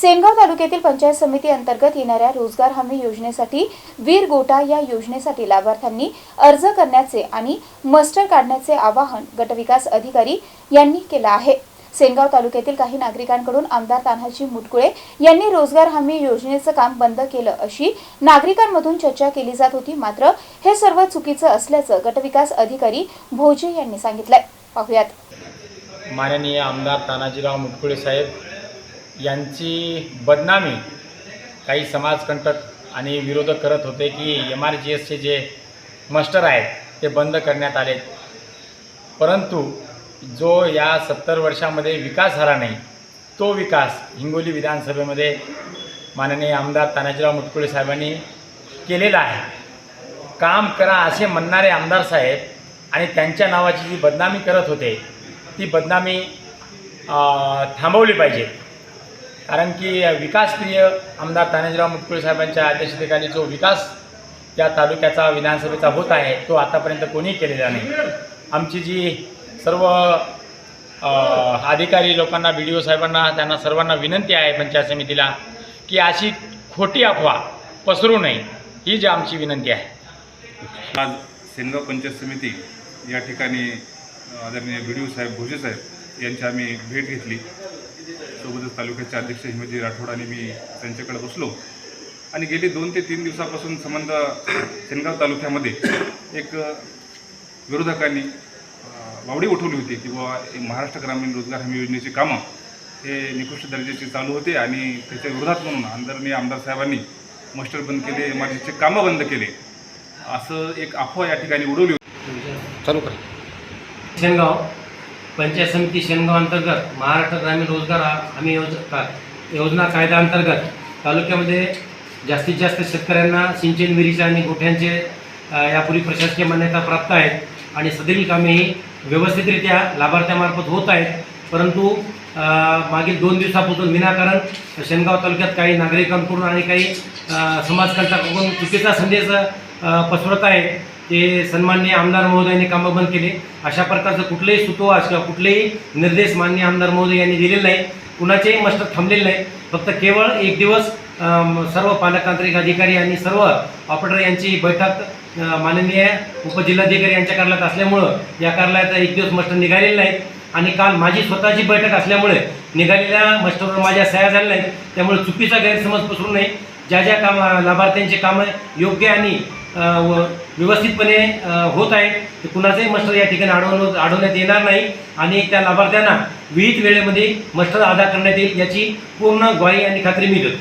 सेनगाव तालुक्यातील पंचायत समिती अंतर्गत येणाऱ्या रोजगार हमी योजनेसाठी वीर गोटा या योजनेसाठी लाभार्थ्यांनी अर्ज करण्याचे आणि मस्टर काढण्याचे आवाहन गटविकास अधिकारी यांनी केलं आहे. सेनगाव तालुक्यातील काही नागरिकांकडून आमदार तान्हाजी मुटकुळे यांनी रोजगार हमी योजनेचं काम बंद केलं अशी नागरिकांमधून चर्चा केली जात होती. मात्र हे सर्व चुकीचं असल्याचं गटविकास अधिकारी भोजे यांनी सांगितलंय. पाहुयात. माननीय आमदार तानाजीराव मुटकुळे साहेब यांची बदनामी काही समाजकंटक आणि विरोधक करत होते की एम आर जी एसचे जे मास्टर आहेत ते बंद करण्यात आले. परंतु जो या सत्तर वर्षामध्ये विकास झाला नाही तो विकास हिंगोली विधानसभेमध्ये माननीय आमदार तानाजीराव मुटकुळे साहेबांनी केलेला आहे. काम करा असे म्हणणारे आमदार साहेब आणि त्यांच्या नावाची जी बदनामी करत होते ती बदनामी थांबवली पाहिजे. कारण की विकासप्रिय आमदार तानाजीराव मुटकुळे साहेबांच्या अध्यक्षतेखाली जो विकास या तालुक्याचा विधानसभेचा होत आहे तो आतापर्यंत कोणी केलेला नाही. आमची जी सर्व अधिकारी लोकांना बी डी ओ साहेबांना त्यांना सर्वांना विनंती आहे पंचायत समितीला की अशी खोटी अफवा पसरू नये ही जी आमची विनंती आहे. आज सेनगाव पंचायत समिती या ठिकाणी आदरणीय बी डी ओ साहेब भोजे साहेब यांची आम्ही भेट घेतली. सोबतच तालुक्याचे अध्यक्ष हिमजी राठोड आणि मी त्यांच्याकडे बसलो. आणि गेली दोन ते तीन दिवसापासून संबंध सेनगाव तालुक्यामध्ये एक विरोधकांनी वावडी उठवली होती की बुवा महाराष्ट्र ग्रामीण रोजगार हमी योजनेची कामं हे निकृष्ट दर्जाचे चालू होते आणि त्याच्या विरोधात म्हणून आदरणीय आमदार साहेबांनी मास्टर बंद केले आर कामं बंद केले असं एक अफवा या ठिकाणी उडवली होती. चालू करा. शेनगाव पंचायत समिती शेनगाव अंतर्गत महाराष्ट्र ग्रामीण रोजगार हमी योजना योजना कायद्याअंतर्गत तालुक्यामध्ये जास्तीत जास्त शेतकऱ्यांना सिंचन विहिरीचे आणि गोठ्यांचे यापूर्वी प्रशासकीय मान्यता प्राप्त आहेत आणि सदरील कामे ही व्यवस्थितरित्या लाभार्थ्यामार्फत होत आहेत. परंतु मागील दोन दिवसापासून विनाकारण शेनगाव तालुक्यात काही नागरिकांकडून आणि काही समाजकंटकाकडून चुकीचा संदेश पसरत आहे. ते सन्माननीय आमदार महोदयांनी कामं बंद केले. अशा प्रकारचं कुठलंही सुतोवाच किंवा कुठलेही निर्देश माननीय आमदार महोदय यांनी दिलेले नाही. कुणाचेही मस्त थांबलेले नाही. फक्त केवळ एक दिवस सर्व पालकतांत्रिक अधिकारी आणि सर्व ऑपरेटर यांची बैठक माननीय उपजिल्हाधिकारी यांच्या कार्यालयात असल्यामुळं या कार्यालयात एक दिवस मस्टर निघालेले नाहीत. आणि काल माझी स्वतःची बैठक असल्यामुळे निघालेल्या मस्टरवर माझ्या सह्या झाल्या नाहीत. त्यामुळे चुकीचा गैरसमज पसरू नये ज्या ज्या काम लाभार्थ्यांची कामं योग्य आणि व व्यवस्थितपणे होत आहेत ते कुणाचंही मस्टर या ठिकाणी अडवण अडवण्यात येणार नाही. आणि त्या लाभार्थ्यांना विहित वेळेमध्ये मस्टर अदा करण्यात येईल याची पूर्ण ग्वाही आणि खात्री मिळत